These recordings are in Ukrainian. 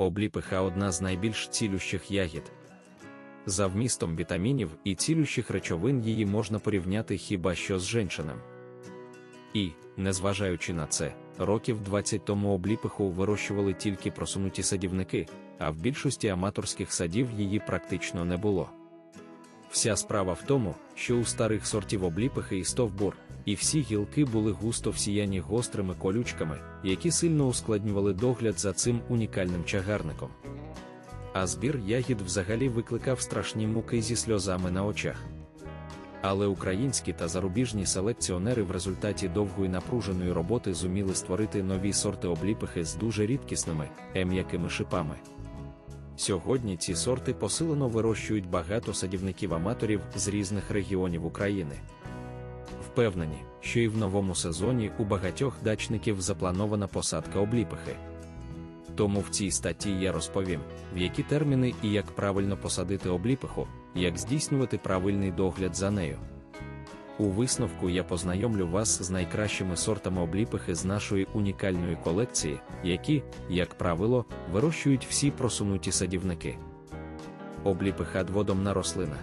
Обліпиха одна з найбільш цілющих ягід. За вмістом вітамінів і цілющих речовин її можна порівняти хіба що з женщинам. І, незважаючи на це, років 20 тому обліпиху вирощували тільки просунуті садівники, а в більшості аматорських садів її практично не було. Вся справа в тому, що у старих сортів обліпихи і стовбур, і всі гілки були густо всіяні гострими колючками, які сильно ускладнювали догляд за цим унікальним чагарником. А збір ягід взагалі викликав страшні муки зі сльозами на очах. Але українські та зарубіжні селекціонери в результаті довгої напруженої роботи зуміли створити нові сорти обліпихи з дуже рідкісними, м'якими шипами. Сьогодні ці сорти посилено вирощують багато садівників-аматорів з різних регіонів України. Впевнені, що і в новому сезоні у багатьох дачників запланована посадка обліпихи. Тому в цій статті я розповім, в які терміни і як правильно посадити обліпиху, як здійснювати правильний догляд за нею. У висновку я познайомлю вас з найкращими сортами обліпихи з нашої унікальної колекції, які, як правило, вирощують всі просунуті садівники. Обліпиха дводомна рослина.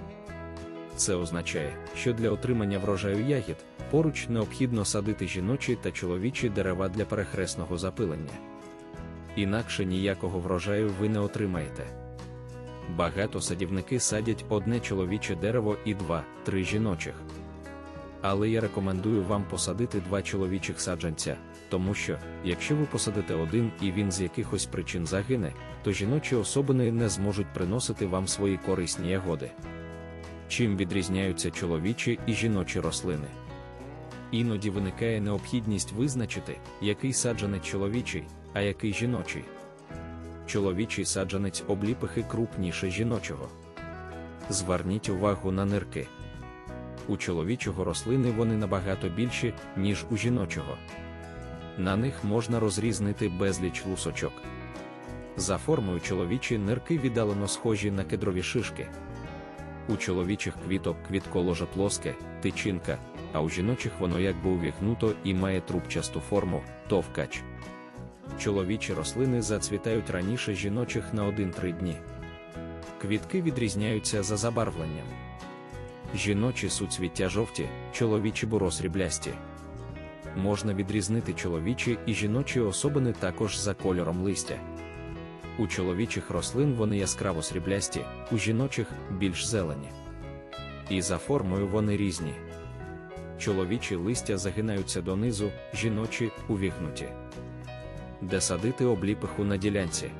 Це означає, що для отримання врожаю ягід поруч необхідно садити жіночі та чоловічі дерева для перехресного запилення. Інакше ніякого врожаю ви не отримаєте. Багато садівники садять одне чоловіче дерево і два-три жіночих. Але я рекомендую вам посадити два чоловічих саджанця, тому що, якщо ви посадите один і він з якихось причин загине, то жіночі особини не зможуть приносити вам свої корисні ягоди. Чим відрізняються чоловічі і жіночі рослини? Іноді виникає необхідність визначити, який саджанець чоловічий, а який жіночий. Чоловічий саджанець обліпихи крупніше жіночого. Зверніть увагу на нирки. У чоловічого рослини вони набагато більші, ніж у жіночого. На них можна розрізнити безліч лусочок. За формою чоловічі нирки віддалено схожі на кедрові шишки. У чоловічих квіток квітколоже плоске, тичинка, а у жіночих воно якби увігнуто і має трубчасту форму товкач. Чоловічі рослини зацвітають раніше жіночих на 1-3 дні. Квітки відрізняються за забарвленням. Жіночі суцвіття жовті, чоловічі буросріблясті. Можна відрізнити чоловічі і жіночі особини також за кольором листя. У чоловічих рослин вони яскраво сріблясті, у жіночих більш зелені. І за формою вони різні. Чоловічі листя загинаються донизу, жіночі увігнуті. Де садити обліпиху на ділянці.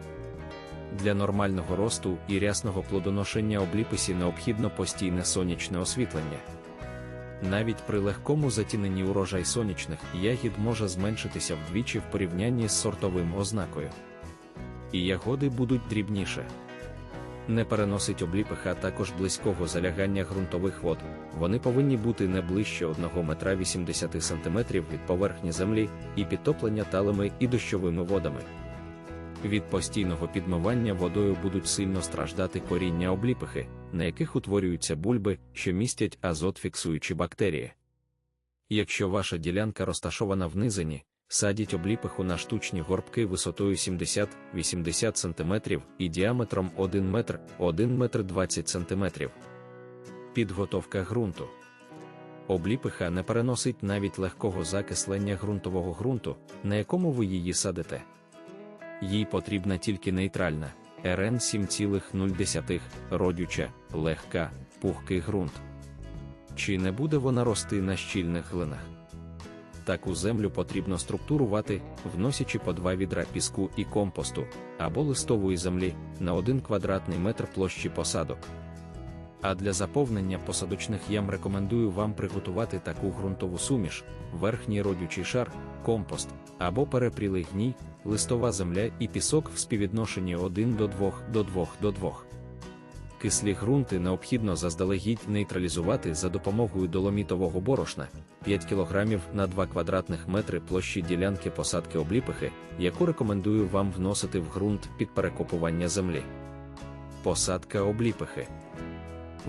Для нормального росту і рясного плодоношення обліписі необхідно постійне сонячне освітлення. Навіть при легкому затіненні урожай сонячних ягід може зменшитися вдвічі в порівнянні з сортовим ознакою. І ягоди будуть дрібніше. Не переносить обліпиха також близького залягання ґрунтових вод, вони повинні бути не ближче 1 метра 80 см від поверхні землі і підтоплення талими і дощовими водами. Від постійного підмивання водою будуть сильно страждати коріння обліпихи, на яких утворюються бульби, що містять азот фіксуючі бактерії. Якщо ваша ділянка розташована в низині, садіть обліпиху на штучні горбки висотою 70-80 см і діаметром 1 метр 1 метр 20 см. Підготовка ґрунту. Обліпиха не переносить навіть легкого закислення ґрунтового ґрунту, на якому ви її садите їй потрібна тільки нейтральна РН 7,0 родюча, легка, пухкий ґрунт. Чи не буде вона рости на щільних глинах? Таку землю потрібно структурувати, вносячи по два відра піску і компосту або листової землі на 1 квадратний метр площі посадок. А для заповнення посадочних ям рекомендую вам приготувати таку ґрунтову суміш, верхній родючий шар, компост або перепрілий гній, листова земля і пісок в співвідношенні 1 до 2 до 2 до 2. Кислі ґрунти необхідно заздалегідь нейтралізувати за допомогою доломітового борошна 5 кг на 2 квадратних метри площі ділянки посадки обліпихи, яку рекомендую вам вносити в ґрунт під перекопування землі. Посадка обліпихи.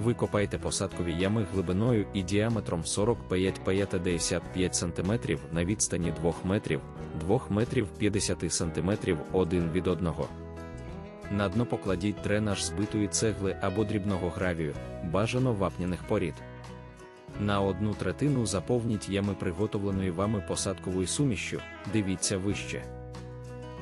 Викопайте посадкові ями глибиною і діаметром 45-55 см на відстані 2 метрів, 2 метрів 50 см один від одного. На дно покладіть дренаж збитої цегли або дрібного гравію, бажано вапняних порід. На одну третину заповніть ями приготовленої вами посадковою сумішю, дивіться вище.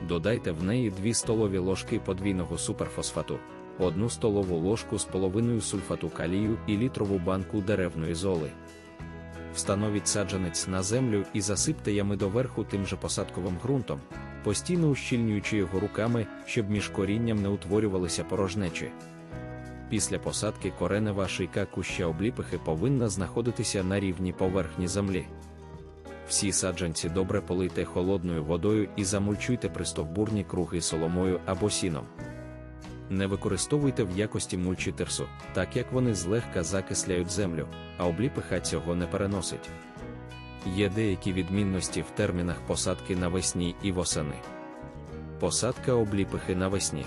Додайте в неї 2 столові ложки подвійного суперфосфату, 1 столову ложку з половиною сульфату калію і літрову банку деревної золи. Встановіть саджанець на землю і засипте ями доверху тим же посадковим ґрунтом, постійно ущільнюючи його руками, щоб між корінням не утворювалися порожнечі. Після посадки коренева шийка куща обліпихи повинна знаходитися на рівні поверхні землі. Всі саджанці добре полийте холодною водою і замульчуйте пристовбурні круги соломою або сіном. Не використовуйте в якості мульчі терсу, так як вони злегка закисляють землю, а обліпиха цього не переносить. Є деякі відмінності в термінах посадки навесні і восени. Посадка обліпихи навесні.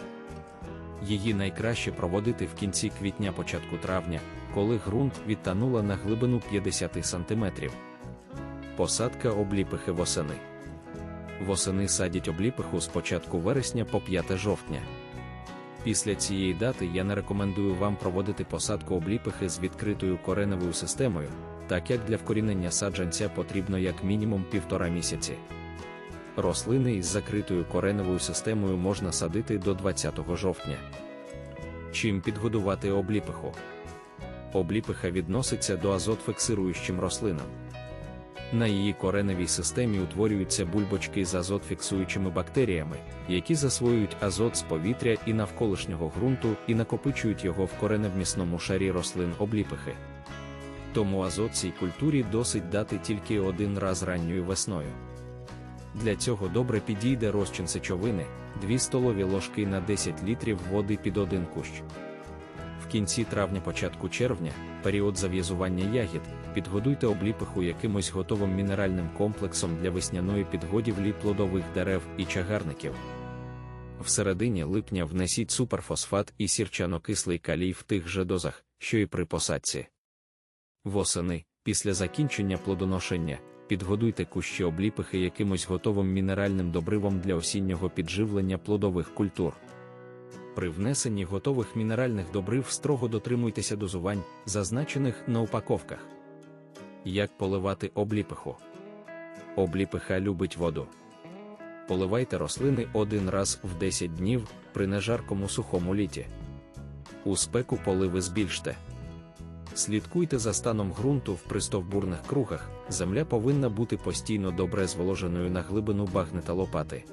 Її найкраще проводити в кінці квітня початку травня, коли ґрунт відтанула на глибину 50 см. Посадка обліпихи восени. Восени садять обліпиху з початку вересня по 5 жовтня. Після цієї дати я не рекомендую вам проводити посадку обліпихи з відкритою кореневою системою, так як для вкорінення саджанця потрібно як мінімум півтора місяці. Рослини із закритою кореневою системою можна садити до 20 жовтня. Чим підгодувати обліпиху? Обліпиха відноситься до азотфіксируючим рослинам. На її кореневій системі утворюються бульбочки з азотфіксуючими бактеріями, які засвоюють азот з повітря і навколишнього ґрунту і накопичують його в кореневмісному шарі рослин обліпихи. Тому азот цій культурі досить дати тільки один раз ранньою весною. Для цього добре підійде розчин сечовини, 2 столові ложки на 10 літрів води під один кущ. В кінці травня-початку червня, період зав'язування ягід, підгодуйте обліпиху якимось готовим мінеральним комплексом для весняної підгодівлі плодових дерев і чагарників. В середині липня внесіть суперфосфат і сірчано-кислий калій в тих же дозах, що і при посадці. Восени, після закінчення плодоношення, підгодуйте кущі обліпихи якимось готовим мінеральним добривом для осіннього підживлення плодових культур. При внесенні готових мінеральних добрив строго дотримуйтеся дозувань, зазначених на упаковках. Як поливати обліпиху? Обліпиха любить воду. Поливайте рослини один раз в 10 днів при нежаркому сухому літі. У спеку поливи збільште. Слідкуйте за станом ґрунту в пристовбурних кругах, земля повинна бути постійно добре зволоженою на глибину багнета лопати.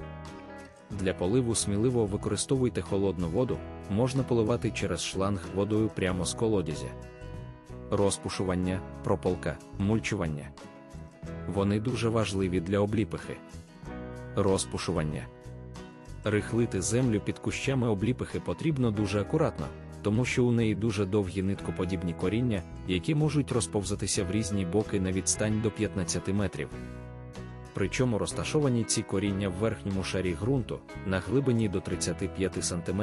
Для поливу сміливо використовуйте холодну воду, можна поливати через шланг водою прямо з колодязя. Розпушування, прополка, мульчування. Вони дуже важливі для обліпихи. Розпушування. Рихлити землю під кущами обліпихи потрібно дуже акуратно, тому що у неї дуже довгі ниткоподібні коріння, які можуть розповзатися в різні боки на відстань до 15 метрів. Причому розташовані ці коріння в верхньому шарі ґрунту на глибині до 35 см,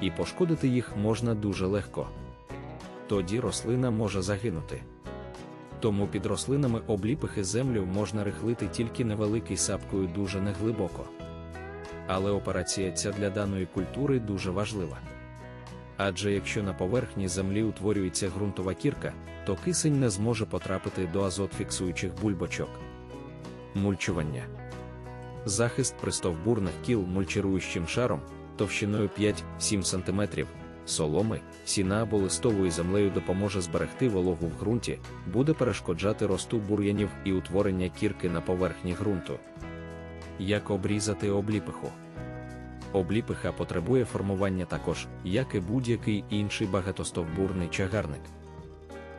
і пошкодити їх можна дуже легко. Тоді рослина може загинути. Тому під рослинами обліпихи землю можна рихлити тільки невеликий сапкою дуже неглибоко. Але операція ця для даної культури дуже важлива. Адже якщо на поверхні землі утворюється ґрунтова кірка, то кисень не зможе потрапити до азотфіксуючих бульбочок. Мульчування. Захист пристовбурних кіл мульчируючим шаром товщиною 5-7 см, соломи, сіна або листовою землею допоможе зберегти вологу в ґрунті, буде перешкоджати росту бур'янів і утворення кірки на поверхні ґрунту. Як обрізати обліпиху? Обліпиха потребує формування також, як і будь-який інший багатостовбурний чагарник.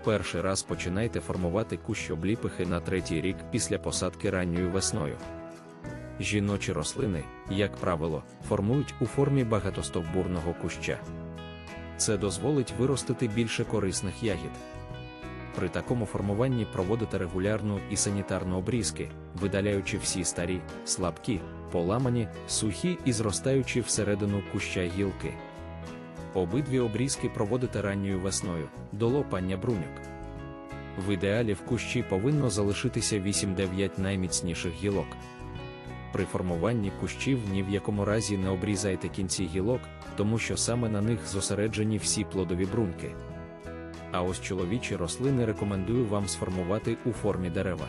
Перший раз починайте формувати кущ обліпихи на третій рік після посадки ранньою весною. Жіночі рослини, як правило, формують у формі багатостовбурного куща. Це дозволить виростити більше корисних ягід. При такому формуванні проводите регулярну і санітарну обрізки, видаляючи всі старі, слабкі, поламані, сухі і зростаючі всередину куща гілки. Обидві обрізки проводите ранньою весною до лопання бруньок. В ідеалі в кущі повинно залишитися 8-9 найміцніших гілок. При формуванні кущів ні в якому разі не обрізайте кінці гілок, тому що саме на них зосереджені всі плодові брунки. А ось чоловічі рослини рекомендую вам сформувати у формі дерева.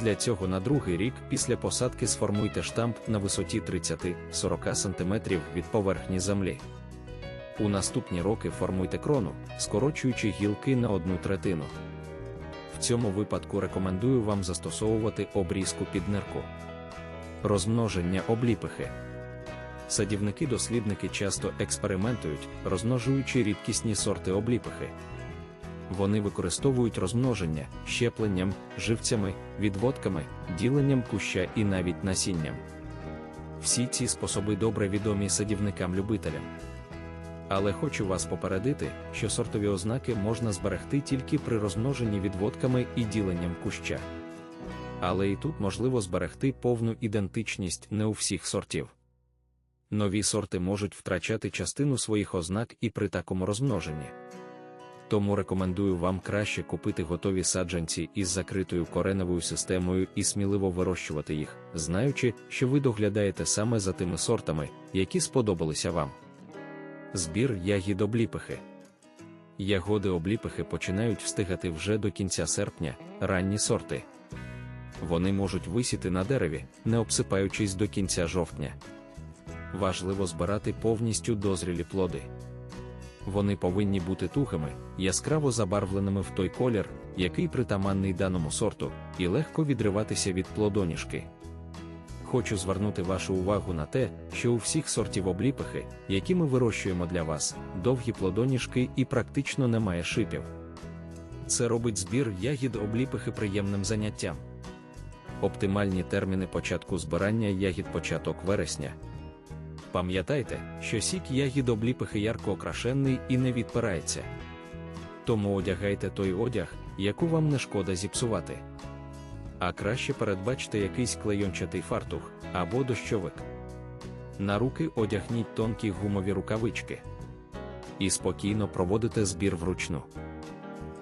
Для цього на другий рік після посадки сформуйте штамп на висоті 30-40 см від поверхні землі. У наступні роки формуйте крону, скорочуючи гілки на одну третину. В цьому випадку рекомендую вам застосовувати обрізку під нирку. Розмноження обліпихи. Садівники-дослідники часто експериментують, розмножуючи рідкісні сорти обліпихи. Вони використовують розмноження щепленням, живцями, відводками, діленням куща і навіть насінням. Всі ці способи добре відомі садівникам-любителям. Але хочу вас попередити, що сортові ознаки можна зберегти тільки при розмноженні відводками і діленням куща. Але і тут можливо зберегти повну ідентичність не у всіх сортів. Нові сорти можуть втрачати частину своїх ознак і при такому розмноженні. Тому рекомендую вам краще купити готові саджанці із закритою кореневою системою і сміливо вирощувати їх, знаючи, що ви доглядаєте саме за тими сортами, які сподобалися вам. Збір ягід обліпихи. Ягоди обліпихи починають встигати вже до кінця серпня, ранні сорти. Вони можуть висіти на дереві, не обсипаючись до кінця жовтня. Важливо збирати повністю дозрілі плоди. Вони повинні бути тухими, яскраво забарвленими в той колір, який притаманний даному сорту, і легко відриватися від плодоніжки. Хочу звернути вашу увагу на те, що у всіх сортів обліпихи, які ми вирощуємо для вас, довгі плодоніжки і практично немає шипів. Це робить збір ягід обліпихи приємним заняттям. Оптимальні терміни початку збирання ягід початок вересня. Пам'ятайте, що сік ягід обліпихи ярко окрашений і не відпирається. Тому одягайте той одяг, яку вам не шкода зіпсувати. А краще передбачте якийсь клейончатий фартух або дощовик. На руки одягніть тонкі гумові рукавички. І спокійно проводите збір вручну.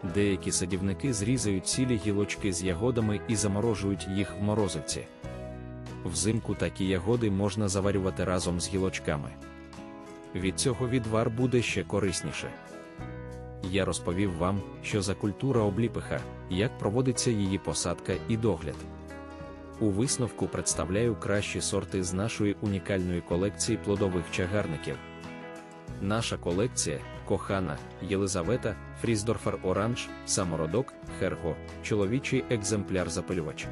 Деякі садівники зрізають цілі гілочки з ягодами і заморожують їх в морозивці. Взимку такі ягоди можна заварювати разом з гілочками. Від цього відвар буде ще корисніше. Я розповів вам, що за культура обліпиха, як проводиться її посадка і догляд. У висновку представляю кращі сорти з нашої унікальної колекції плодових чагарників. Наша колекція кохана, Єлизавета, Фріздорфер Оранж, Самородок, Херго, чоловічий екземпляр запилювач.